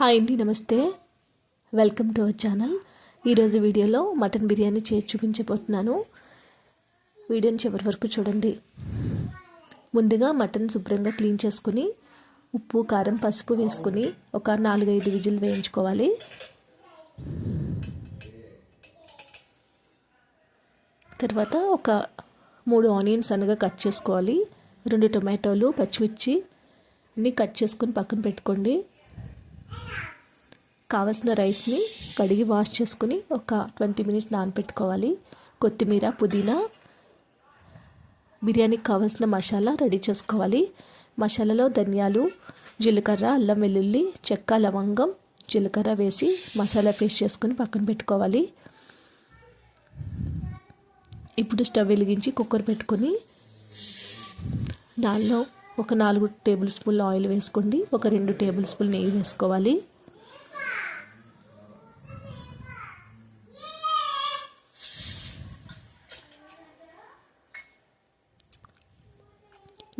Hi అండి నమస్తే. Welcome to our channel ఈరోజు వీడియోలో మటన్ బిర్యానీ చేసి చూపించబోతున్నాను. వీడియోని చివరి వరకు చూడండి. ముందుగా మటన్ శుభ్రంగా క్లీన్ చేసుకుని ఉప్పు కారం పసుపు వేసుకుని ఒక నాలుగైదు విజిల్ వేయించుకోవాలి. తర్వాత ఒక మూడు ఆనియన్స్ అనగా కట్ చేసుకోవాలి. రెండు టొమాటోలు పచ్చిమిర్చి అన్నీ కట్ చేసుకొని పక్కన పెట్టుకోండి. కావలసిన రైస్ని కడిగి వాష్ చేసుకుని ఒక ట్వంటీ మినిట్స్ నానబెట్టుకోవాలి కొత్తిమీర పుదీనా బిర్యానీకి కావాల్సిన మసాలా రెడీ చేసుకోవాలి. మసాలాలో ధనియాలు జీలకర్ర అల్లం వెల్లుల్లి చెక్క లవంగం జీలకర్ర వేసి మసాలా పేస్ట్ చేసుకుని పక్కన పెట్టుకోవాలి. ఇప్పుడు స్టవ్ వెలిగించి కుక్కర్ పెట్టుకొని దానిలో ఒక నాలుగు టేబుల్ స్పూన్ల ఆయిల్ వేసుకోండి. ఒక రెండు టేబుల్ స్పూన్ నెయ్యి వేసుకోవాలి.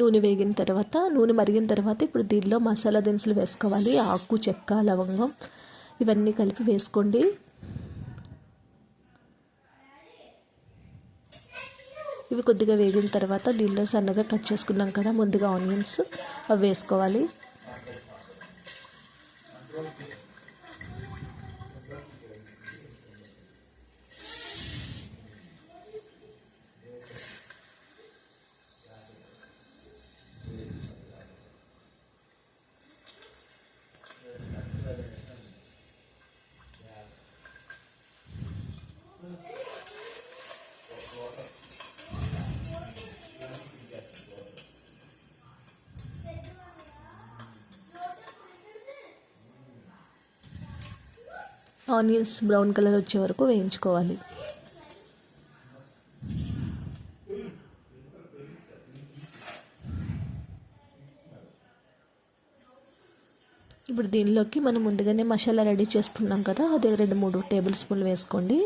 నూనె వేగిన తర్వాత నూనె మరిగిన తర్వాత ఇప్పుడు దీనిలో మసాలా దినుసులు వేసుకోవాలి. ఆకు చెక్క లవంగం ఇవన్నీ కలిపి వేసుకోండి. ఇవి కొద్దిగా వేగిన తర్వాత దీనిలో సన్నగా కట్ చేసుకున్నాం కదా ముందుగా ఆనియన్స్ అవి వేసుకోవాలి. ఆనియన్స్ బ్రౌన్ కలర్ వచ్చే వరకు వేయించుకోవాలి. ఇప్పుడు దీనిలోకి మనం ముందుగానే మసాలా రెడీ చేసుకున్నాం కదా అదే రెండు మూడు టేబుల్ స్పూన్లు వేసుకోండి.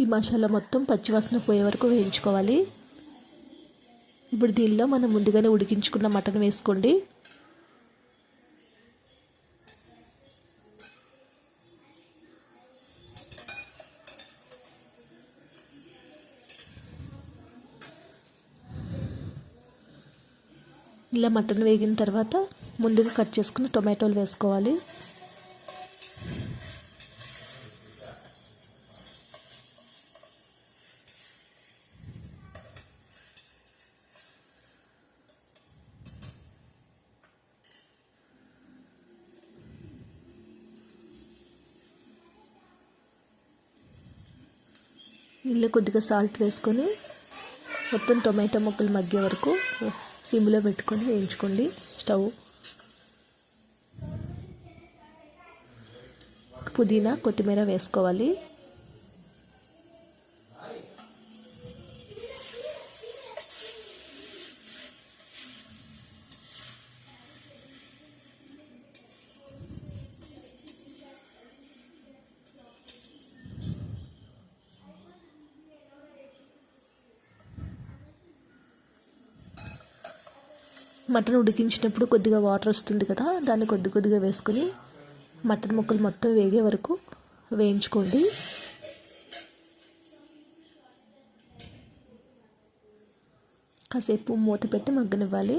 ఈ మసాలా మొత్తం పచ్చివాసన పోయే వరకు వేయించుకోవాలి. ఇప్పుడు దీనిలో మనం ముందుగానే ఉడికించుకున్న మటన్ వేసుకోండి. ఇలా మటన్ వేగిన తర్వాత ముందుగా కట్ చేసుకున్న టొమాటోలు వేసుకోవాలి. ఇందులో కొద్దిగా సాల్ట్ వేసుకొని మొత్తం టొమాటో ముక్కలు మగ్గే వరకు సిమ్లో పెట్టుకొని వేయించుకోండి స్టవ్. పుదీనా కొత్తిమీర వేసుకోవాలి. మటన్ ఉడికించినప్పుడు కొద్దిగా వాటర్ వస్తుంది కదా దాన్ని కొద్ది కొద్దిగా వేసుకొని మటన్ ముక్కలు మొత్తం వేగే వరకు వేయించుకోండి. కాసేపు మూత పెట్టి మగ్గనివ్వాలి.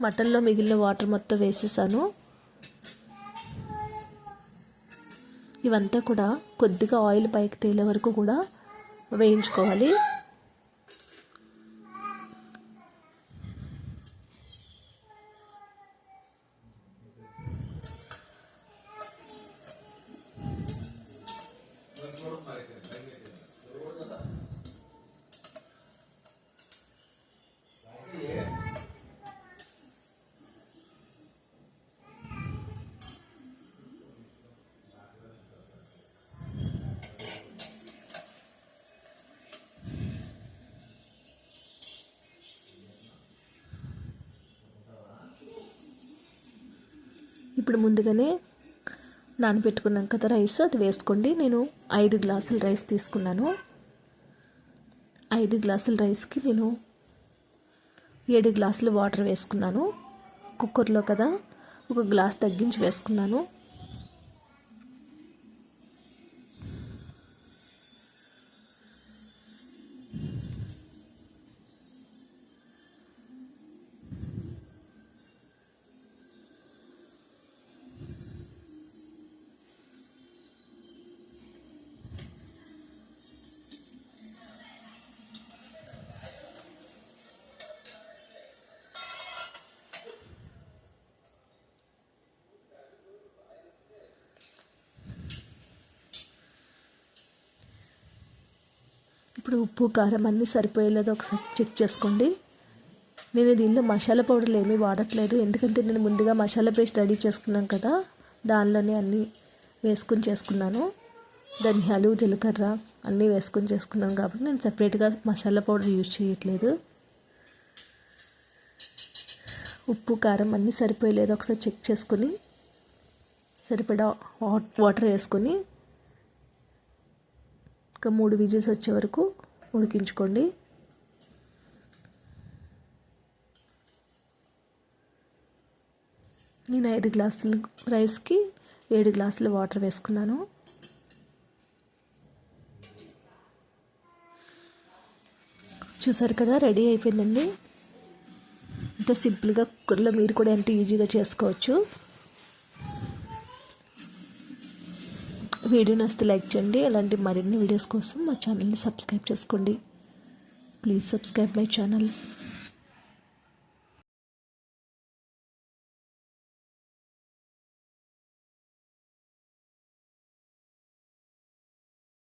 మటన్లో మిగిలిన వాటర్ మొత్తం వేసేసాను. ఇవంతా కూడా కొద్దిగా ఆయిల్ పైకి తేలే వరకు కూడా వేయించుకోవాలి. ఇప్పుడు ముందుగానే నానబెట్టుకున్నాం కదా రైస్ అది వేసుకోండి. నేను ఐదు గ్లాసుల రైస్ తీసుకున్నాను. ఐదు గ్లాసుల రైస్కి నేను ఏడు గ్లాసులు వాటర్ వేసుకున్నాను. కుక్కర్లో కదా ఒక గ్లాస్ తగ్గించి వేసుకున్నాను. ఇప్పుడు ఉప్పు కారం అన్నీ సరిపోయేలేదో ఒకసారి చెక్ చేసుకోండి. నేను దీనిలో మసాలా పౌడర్లు ఏమీ వాడట్లేదు. ఎందుకంటే నేను ముందుగా మసాలా పేస్ట్ రెడీ చేసుకున్నాను కదా దానిలోనే అన్నీ వేసుకుని చేసుకున్నాను. ధనియాలు జీలకర్ర అన్నీ వేసుకొని చేసుకున్నాను కాబట్టి నేను సపరేట్గా మసాలా పౌడర్ యూజ్ చేయట్లేదు. ఉప్పు కారం అన్నీ సరిపోయలేదు ఒకసారి చెక్ చేసుకుని సరిపడా వాటర్ వేసుకొని ఒక మూడు విజిల్స్ వచ్చే వరకు ఉడికించుకోండి. నేను ఐదు గ్లాసులు రైస్కి ఏడు గ్లాసులు వాటర్ వేసుకున్నాను. చూసారు కదా రెడీ అయిపోయిందండి. ఇంత సింపుల్గా కుక్కర్లో మీరు కూడా ఎంత ఈజీగా చేసుకోవచ్చు. వీడియో నచ్చితే లైక్ చేయండి. అలాంటి మరిన్ని వీడియోస్ కోసం మా ఛానల్ని సబ్స్క్రైబ్ చేసుకోండి. Please subscribe my channel.